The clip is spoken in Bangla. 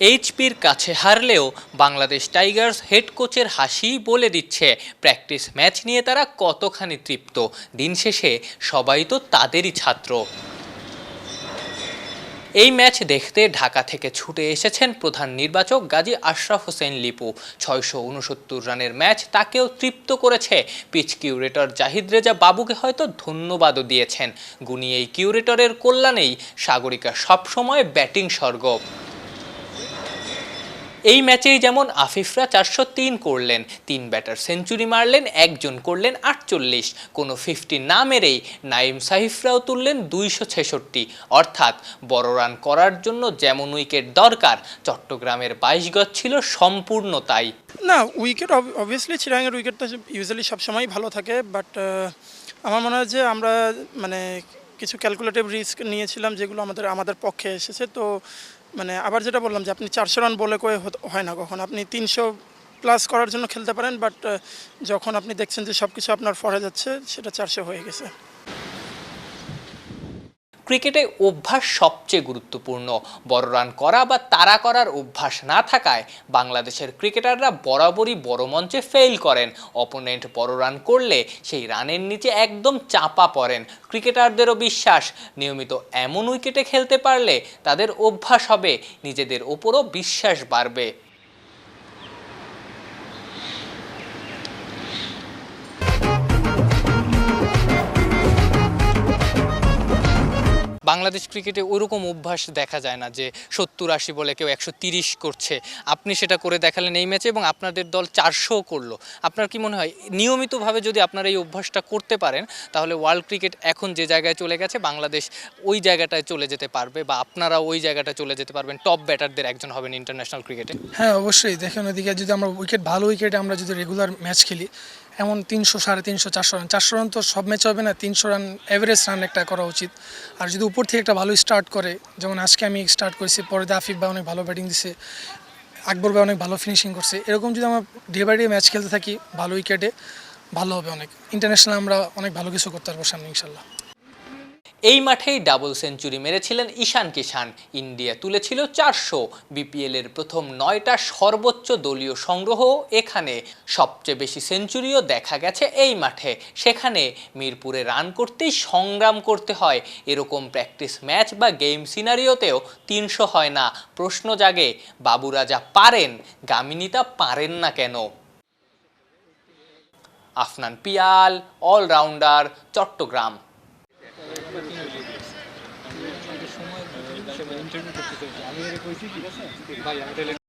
এইচপির কাছে হারলেও বাংলাদেশ টাইগার্স হেড কোচের হাসি বলে দিচ্ছে, প্র্যাকটিস ম্যাচ নিয়ে তারা কতখানি তৃপ্ত? দিন শেষে সবাই তো তাদেরই ছাত্র। এই ম্যাচ দেখতে ঢাকা থেকে ছুটে এসেছেন প্রধান নির্বাচক গাজী আশরাফ হোসেন লিপু। ছয়শো উনসত্তর রানের ম্যাচ তাকেও তৃপ্ত করেছে। পিচ কিউরেটর জাহিদ রেজা বাবুকে হয়তো ধন্যবাদও দিয়েছেন। গুণী এই কিউরেটরের কল্যাণেই সাগরিকা সবসময় ব্যাটিং স্বর্গ। এই ম্যাচেই যেমন আফিফরা চারশো তিন করলেন, তিন ব্যাটার সেঞ্চুরি মারলেন, একজন করলেন আটচল্লিশ। কোনো ফিফটি না মেরেই নাইম সাহিফরাও তুললেন দুইশো ছেষট্টি। অর্থাৎ বড় রান করার জন্য যেমন উইকেট দরকার, চট্টগ্রামের বাইশ গজ ছিল সম্পূর্ণ তাই। না, উইকেট অবভিয়াসলি চিরাঙের উইকেট তো ইউজুয়ালি সবসময়ই ভালো থাকে বাট আমার মনে হয় যে আমরা মানে কিছু ক্যালকুলেটিভ রিস্ক নিয়েছিলাম যেগুলো আমাদের আমাদের পক্ষে এসেছে, তো মানে আবার যেটা বললাম যে আপনি চারশো রান বলে কয়ে হয় না কখন। আপনি তিনশো প্লাস করার জন্য খেলতে পারেন বাট যখন আপনি দেখছেন যে সব কিছু আপনার ফরে যাচ্ছে, সেটা চারশো হয়ে গেছে। ক্রিকেটে অভ্যাস সবচেয়ে গুরুত্বপূর্ণ। বড় রান করা বা তাড়া করার অভ্যাস না থাকায় বাংলাদেশের ক্রিকেটাররা বরাবরই বড় মঞ্চে ফেল করেন। অপোনেন্ট বড় রান করলে সেই রানের নিচে একদম চাপা পড়েন। ক্রিকেটারদেরও বিশ্বাস, নিয়মিত এমন উইকেটে খেলতে পারলে তাদের অভ্যাস হবে, নিজেদের ওপরও বিশ্বাস বাড়বে। বাংলাদেশ ক্রিকেটে ওরকম অভ্যাস দেখা যায় না যে সত্তর আশি বলে কেউ একশো তিরিশ করছে। আপনি সেটা করে দেখালেন এই ম্যাচে এবং আপনাদের দল চারশোও করল। আপনার কি মনে হয়, নিয়মিতভাবে যদি আপনারা এই অভ্যাসটা করতে পারেন, তাহলে ওয়ার্ল্ড ক্রিকেট এখন যে জায়গায় চলে গেছে, বাংলাদেশ ওই জায়গাটায় চলে যেতে পারবে বা আপনারা ওই জায়গাটা চলে যেতে পারবেন টপ ব্যাটারদের একজন হবেন ইন্টারন্যাশনাল ক্রিকেটে? হ্যাঁ অবশ্যই। দেখেন ওদিকে যদি আমরা উইকেট ভালো উইকেটে আমরা যদি রেগুলার ম্যাচ খেলি এমন তিনশো, সাড়ে তিনশো, চারশো রান। চারশো রান তো সব ম্যাচ হবে না, তিনশো রান অ্যাভারেজ রান একটা করা উচিত। আর যদি উপর থেকে একটা ভালো স্টার্ট করে, যেমন আজকে আমি স্টার্ট করেছি, পরে আফিফ ভাই অনেক ভালো ব্যাটিং দিছে, আকবর ভাই অনেক ভালো ফিনিশিং করছে, এরকম যদি আমরা ডে বাই ডে ম্যাচ খেলতে থাকি, ভালো উইকেটে ভালো হবে অনেক। ইন্টারন্যাশনাল আমরা অনেক ভালো কিছু করতে পারব সামনে, ইনশাল্লাহ। এই মাঠেই ডাবল সেঞ্চুরি মেরেছিলেন ঈশান কিষান ইন্ডিয়া তুলেছিল চারশো। বিপিএলের প্রথম নয়টা সর্বোচ্চ দলীয় সংগ্রহ এখানে। সবচেয়ে বেশি সেঞ্চুরিও দেখা গেছে এই মাঠে। সেখানে মিরপুরে রান করতেই সংগ্রাম করতে হয়। এরকম প্র্যাকটিস ম্যাচ বা গেম সিনারিওতেও তিনশো হয় না। প্রশ্ন জাগে, বাবুরা যা পারেন, গামিনীতা পারেন না কেন? আফনান পিয়াল অলরাউন্ডার চট্টগ্রাম। সময় ইন্টারভিউ করতে চাইছি আমি কইছি ঠিক আছে। ভাই আমি